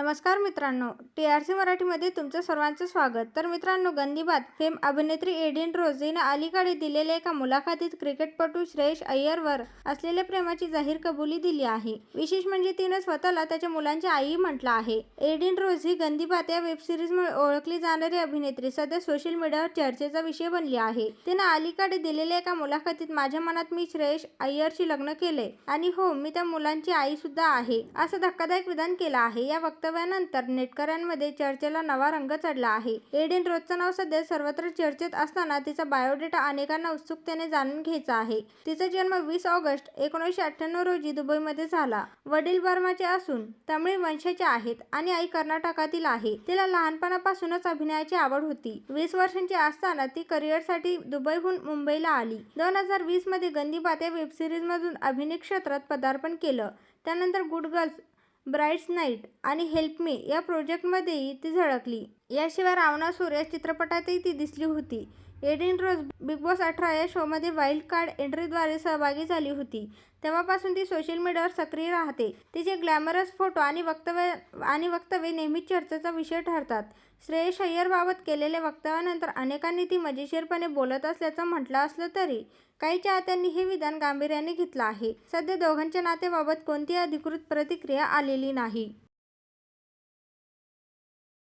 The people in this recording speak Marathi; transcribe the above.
नमस्कार मित्रांनो टी आर सी मराठीमध्ये तुमचं सर्वांचं स्वागत. तर मित्रांनो गंदीबात फेम अभिनेत्री एडिन रोज हिनं अलीकडे दिलेल्या एका मुलाखतीत क्रिकेटपटू श्रेयस अय्यरवर असलेल्या प्रेमाची जाहीर कबुली दिली आहे. विशेष म्हणजे तिनं स्वतःला त्याच्या मुलांची आई म्हटलं आहे. एडिन रोज ही गंदीबात या वेबसिरीजमुळे ओळखली जाणारी अभिनेत्री सध्या सोशल मीडियावर चर्चेचा विषय बनली आहे. तिनं अलीकडे दिलेल्या एका मुलाखतीत माझ्या मनात मी श्रेयस अय्यरशी लग्न केले आणि हो मी त्या मुलांची आई सुद्धा आहे. असं धक्कादायक विधान केलं आहे. या वक्तव्यानंतर नेटकऱ्यांमध्ये चर्चेला नवा रंग चढला आहे. एडिन रोजचं नाव सध्या सर्वत्र चर्चेत असताना तिचा बायोडेटा अनेकांना उत्सुकतेने जाणून घ्यायचा आहे. तिचा जन्म वीस ऑगस्ट एकोणीसशे अठ्ठ्याण्णव रोजी दुबईमध्ये झाला. वडील बर्माचे असून तमिळ वंशाचे आहेत आणि आई कर्नाटकातील आहे. तिला लहानपणापासूनच अभिनयाची आवड होती. वीस वर्षांची असताना ती करिअरसाठी दुबईहून मुंबईला आली. दोन हजार वीसमध्ये गंदी बात या वेबसिरीजमधून अभिनय क्षेत्रात पदार्पण केलं. त्यानंतर गुड गर्ल्स ब्राईट्स नाईट आणि हेल्प मी या प्रोजेक्टमध्येही ती झळकली. याशिवाय रावणासूर या चित्रपटातही ती दिसली होती. एडिन रोज बिग बॉस अठरा या शोमध्ये वाईल्ड कार्ड एंट्रीद्वारे सहभागी झाली होती. तेव्हापासून ती सोशल मीडियावर सक्रिय राहते. तिचे ग्लॅमरस फोटो आणि वक्तव्य आणि वक्तव्य नेहमीच चर्चेचा विषय ठरतात. श्रेयस अय्यरबाबत केलेल्या वक्तव्यानंतर अनेकांनी ती मजेशीरपणे बोलत असल्याचं म्हटलं असलं तरी काही चाहत्यांनी हे विधान गांभीर्याने घेतलं आहे. सध्या दोघांच्या नात्याबाबत कोणतीही अधिकृत प्रतिक्रिया आलेली नाही.